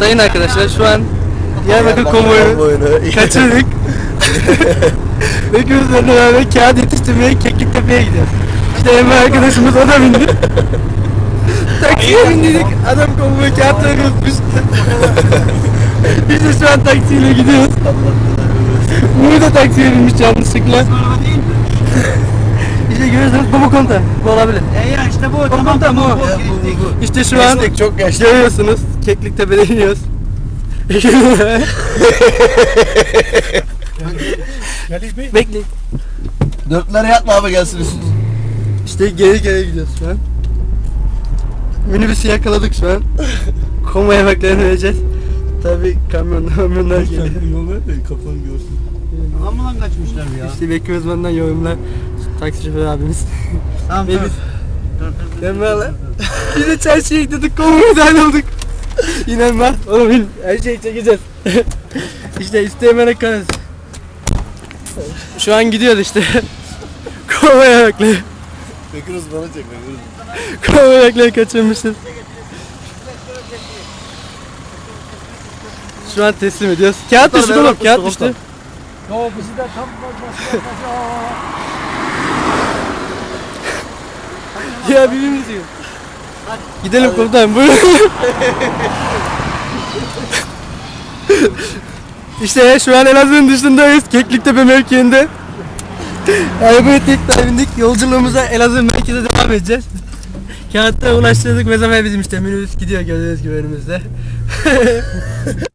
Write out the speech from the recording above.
Sayın arkadaşlar şu an Diyarbakır konvoyunu kaçırdık. Ve gözlerine beraber kağıt yetiştirmeye Kekliktepe'ye gidiyoruz. İşte Emre arkadaşımız o da bindi. Taksiye bindik. Adam konvoyu kağıtları unutmuş. Biz de şu an taksiyle gidiyoruz. Bunu da taksiye binmiş yanlışlıkla. Görüyorsunuz bu bu komuta. Bu olabilir. E ya işte bu Bu tamam komuta tamam. bu. bu, girdik. İşte şu an Geçtik, çok geçtik. görüyorsunuz Kekliktepe'de iniyoruz. Bekleyin. Dörtlere yatma abi gelsin üstüne. İşte geri geri gidiyoruz şu an. Minibüsü yakaladık şu an. Konvoya baklarını vereceğiz. Tabi kamyon, kamyonlar geliyor. Yol ver de kafanı görsün. Amma lan kaçmışlar ya. İşte bekliyoruz benden yorumlar. Taksi şoförü abimiz. Tamam Ve tamam. biz-. Biz de çarşıya gittik dahil olduk. Yine Emrah. Oğlum bil, her şeyi çekeceğiz. işte isteyemene kalırız. Şu an gidiyoruz işte. konvoya bakları. Bekir Osman'ı çek Bekir Konvoya bakları kaçırmışız. Şu an teslim ediyoruz. Kağıt düştü oğlum, kağıt düştü. Yo bizi de tam Ya birbirimiz yiyor. Gidelim komutanım buyurun. işte şu an Elazığ'ın dışındayız. Kekliktepe mevkiinde. Arabaya tekrar bindik. Yolculuğumuza Elazığ merkeze devam edeceğiz. Kağıtta ulaştırdık. Mezafer bizim işte minibüs gidiyor gördüğünüz gibi önümüzde.